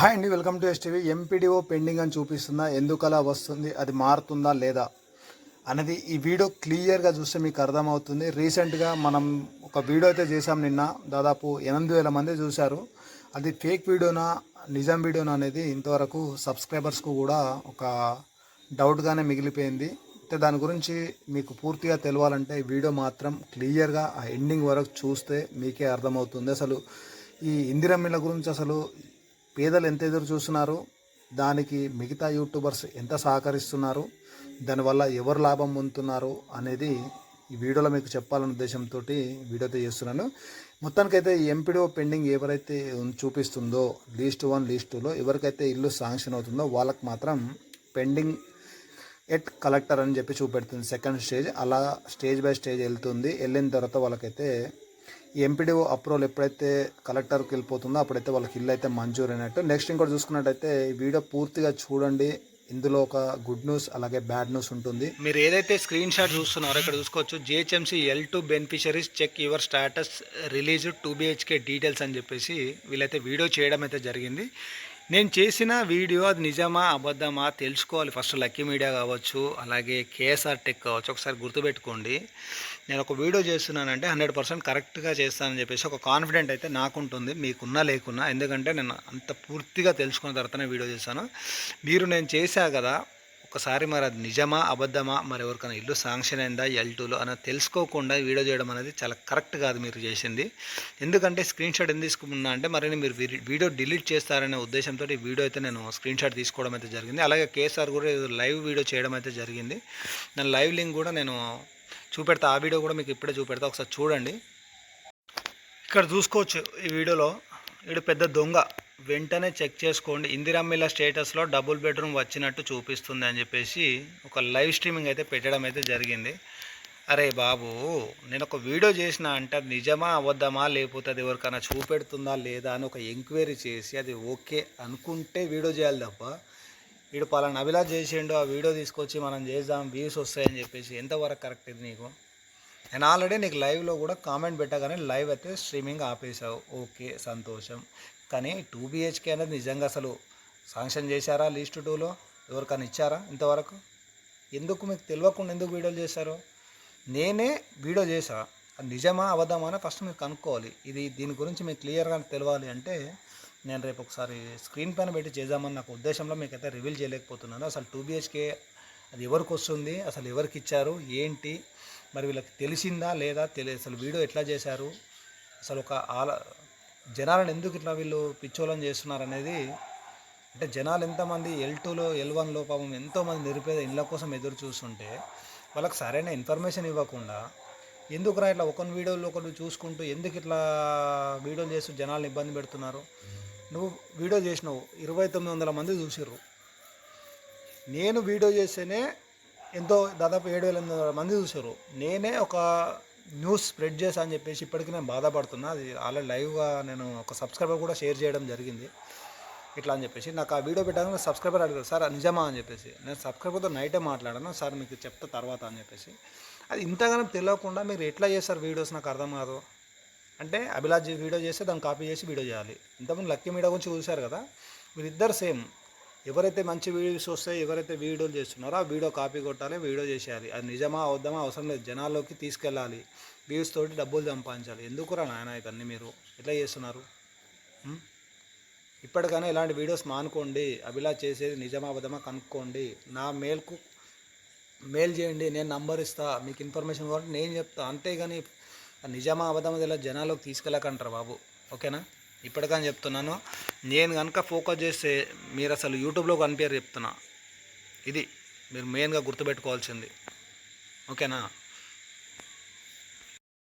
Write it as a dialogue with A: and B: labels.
A: Hi అండి welcome to STV. MPDO pending అని చూపిస్తుందా? ఎందుకు అలా వస్తుంది? అది మారుతుందా లేదా? అనేది ఈ వీడియో క్లియర్గా చూస్తే మీకు అర్థమవుతుంది. రీసెంట్గా మనం ఒక వీడియో అయితే చేసాం నిన్న. దాదాపు ఎనిమిది వేల మంది చూశారు. అది ఫేక్ వీడియోనా నిజం వీడియోనా అనేది ఇంతవరకు సబ్స్క్రైబర్స్కు కూడా ఒక డౌట్గానే మిగిలిపోయింది. అయితే దాని గురించి మీకు పూర్తిగా తెలవాలంటే ఈ వీడియో మాత్రం క్లియర్గా ఆ ఎండింగ్ వరకు చూస్తే మీకే అర్థమవుతుంది. అసలు ఈ ఇందిరమ్మిళ్ళ గురించి అసలు పేదలు ఎంత ఎదురు చూస్తున్నారు? దానికి మిగతా యూట్యూబర్స్ ఎంత సహకరిస్తున్నారు? దానివల్ల ఎవరు లాభం పొందుతున్నారు? అనేది ఈ వీడియోలో మీకు చెప్పాలనే ఉద్దేశంతో వీడియో చేస్తున్నాను. మొత్తానికైతే ఎంపీడీఓ పెండింగ్ ఎవరైతే చూపిస్తుందో లీస్ట్ వన్ లీస్ట్ టూలో ఎవరికైతే ఇల్లు శాంక్షన్ అవుతుందో వాళ్ళకి మాత్రం పెండింగ్ ఎట్ కలెక్టర్ అని చెప్పి చూపెడుతుంది సెకండ్ స్టేజ్. అలా స్టేజ్ బై స్టేజ్ వెళ్తుంది. వెళ్ళిన తర్వాత వాళ్ళకైతే ఎంపీడీఓ అప్రూవల్ ఎప్పుడైతే కలెక్టర్కి వెళ్ళిపోతుందో అప్పుడైతే వాళ్ళకి ఇల్లు అయితే మంజూరు అయినట్టు. నెక్స్ట్ ఇంకోటి చూసుకున్నట్టయితే ఈ వీడియో పూర్తిగా చూడండి. ఇందులో ఒక గుడ్ న్యూస్ అలాగే బ్యాడ్ న్యూస్ ఉంటుంది.
B: మీరు ఏదైతే స్క్రీన్ షాట్ చూస్తున్నారో ఇక్కడ చూసుకోవచ్చు. GHMC L two beneficiaries check your status release two BHK details అని చెప్పేసి వీళ్ళైతే వీడియో చేయడం అయితే జరిగింది. నేను చేసిన వీడియో అది నిజమా అబద్ధమా తెలుసుకోవాలి. ఫస్ట్ లక్కీ మీడియా కావచ్చు అలాగే కేఎస్ఆర్ టెక్ కావచ్చు ఒకసారి గుర్తుపెట్టుకోండి. నేను ఒక వీడియో చేస్తున్నానంటే హండ్రెడ్ పర్సెంట్ కరెక్ట్గా చేస్తానని చెప్పేసి ఒక కాన్ఫిడెంట్ అయితే నాకుంటుంది మీకున్నా లేకున్నా. ఎందుకంటే నేను అంత పూర్తిగా తెలుసుకున్న తర్వాతనే వీడియో చేశాను. మీరు నేను చేశా కదా ఒకసారి మరి అది నిజమా అబద్ధమా మరి ఎవరికైనా ఇల్లు శాంక్షన్ అయిందా ఎల్ టూలో అనేది తెలుసుకోకుండా వీడియో చేయడం అనేది చాలా కరెక్ట్ కాదు మీరు చేసింది. ఎందుకంటే స్క్రీన్ షాట్ ఎందుకు తీసుకున్నా అంటే మరి మీరు వీడియో డిలీట్ చేస్తారనే ఉద్దేశంతో ఈ వీడియో అయితే నేను స్క్రీన్ షాట్ తీసుకోవడం అయితే జరిగింది. అలాగే కేసీఆర్ కూడా లైవ్ వీడియో చేయడం అయితే జరిగింది. నేను లైవ్ లింక్ కూడా నేను చూపెడతా ఆ వీడియో కూడా మీకు ఇప్పుడే చూపెడతా ఒకసారి చూడండి. ఇక్కడ చూసుకోవచ్చు ఈ వీడియోలో. ఇడు పెద్ద దొంగ. వెంటనే చెక్ చేసుకోండి. ఇందిరమ్మిల స్టేటస్లో డబుల్ బెడ్రూమ్ వచ్చినట్టు చూపిస్తుంది అని చెప్పేసి ఒక లైవ్ స్ట్రీమింగ్ అయితే పెట్టడం అయితే జరిగింది. అరే బాబు నేను ఒక వీడియో చేసిన అంటే నిజమా అవద్దమా లేకపోతే అది ఎవరికైనా చూపెడుతుందా లేదా అని ఒక ఎంక్వైరీ చేసి అది ఓకే అనుకుంటే వీడియో చేయాలి తప్ప వీడు పలానా అభిలా చేసిండు ఆ వీడియో తీసుకొచ్చి మనం చేద్దాం వ్యూస్ వస్తాయని చెప్పేసి ఎంతవరకు కరెక్ట్ ఇది నీకు? నేను ఆల్రెడీ నీకు లైవ్లో కూడా కామెంట్ పెట్టగానే లైవ్ అయితే స్ట్రీమింగ్ ఆపేసావు ఓకే సంతోషం. కానీ టూ బిహెచ్కే అనేది నిజంగా అసలు శాంక్షన్ చేశారా లీస్ట్ టూలో? ఎవరికైనా ఇచ్చారా ఇంతవరకు? ఎందుకు మీకు తెలియకుండా ఎందుకు వీడియోలు చేశారు? నేనే వీడియో చేశా. అది నిజమా అబద్ధమా అని ఫస్ట్ మీరు కనుక్కోవాలి. ఇది దీని గురించి మీకు క్లియర్గా తెలియాలి అంటే నేను రేపు ఒకసారి స్క్రీన్ పైన పెట్టి చేద్దామని నాకు ఉద్దేశంలో మీకు అయితే రివీల్ చేయలేకపోతున్నాను. అసలు టూ బిహెచ్కే అది ఎవరికి వస్తుంది? అసలు ఎవరికి ఇచ్చారు? ఏంటి? మరి వీళ్ళకి తెలిసిందా లేదా? తెలి అసలు వీడియో ఎట్లా చేశారు? అసలు ఒక ఆల జనాలను ఎందుకు ఇట్లా వీళ్ళు పిచ్చోళం చేస్తున్నారు అనేది అంటే జనాలు ఎంతమంది ఎల్ టూలో ఎల్ వన్లో పాపం ఎంతోమంది నిరుపేద ఇళ్ళ కోసం ఎదురు చూస్తుంటే వాళ్ళకి సరైన ఇన్ఫర్మేషన్ ఇవ్వకుండా ఎందుకురా ఇట్లా ఒకరి వీడియోలో ఒకరు చూసుకుంటూ ఎందుకు ఇట్లా వీడియోలు చేస్తూ జనాలను ఇబ్బంది పెడుతున్నారు? నువ్వు వీడియో చేసినావు ఇరవై తొమ్మిది వందల మంది చూసిర్రు. నేను వీడియో చేస్తేనే ఎంతో దాదాపు ఏడు వేల ఎనిమిది వందల మంది చూసారు నేనే ఒక న్యూస్ స్ప్రెడ్ చేశా అని చెప్పేసి ఇప్పటికీ నేను బాధపడుతున్నా. అది ఆల్రెడీ లైవ్గా నేను ఒక సబ్స్క్రైబర్ కూడా షేర్ చేయడం జరిగింది. ఇట్లా అని చెప్పేసి నాకు ఆ వీడియో పెట్టాను సబ్స్క్రైబర్ అడిగారు సార్ నిజమా? అని చెప్పేసి. నేను సబ్స్క్రైబర్తో నైటే మాట్లాడాను సార్ మీకు చెప్తా తర్వాత అని చెప్పేసి. అది ఇంతగానం తెలియకుండా మీరు ఎట్లా చేస్తారు వీడియోస్ నాకు అర్థం కాదు. అంటే అభిలాష్ వీడియో చేస్తే దాన్ని కాపీ చేసి వీడియో చేయాలి. ఇంతకుముందు లక్కీ మీడియా గురించి చూశారు కదా? వీరిద్దరు సేమ్. ఎవరైతే మంచి వీడియోస్ వస్తాయో ఎవరైతే వీడియోలు చేస్తున్నారో ఆ వీడియో కాపీ కొట్టాలి వీడియో చేసేయాలి. అది నిజమా వద్దామా అవసరం లేదు. జనాల్లోకి తీసుకెళ్ళాలి. వ్యూస్ తోటి డబ్బులు సంపాదించాలి. ఎందుకురా నాయన ఇవన్నీ మీరు? ఎట్లా చేస్తున్నారు? ఇప్పటికైనా ఇలాంటి వీడియోస్ మానుకోండి. అభిలా చేసేది నిజమా అబద్ధమా కనుక్కోండి. నా మేల్కు మెయిల్ చేయండి నేను నంబర్ ఇస్తా మీకు ఇన్ఫర్మేషన్ కావాలంటే నేను చెప్తా. అంతేగాని నిజమా అబద్ధమా ఇలా జనాలకు తీసుకెళ్ళకంటారు బాబు. ఓకేనా? ఇప్పటికని చెప్తున్నాను. నేను కనుక ఫోకస్ చేస్తే మీరు అసలు యూట్యూబ్లో కనిపించారు చెప్తున్నా. ఇది మీరు మెయిన్గా గుర్తుపెట్టుకోవాల్సింది. ఓకేనా?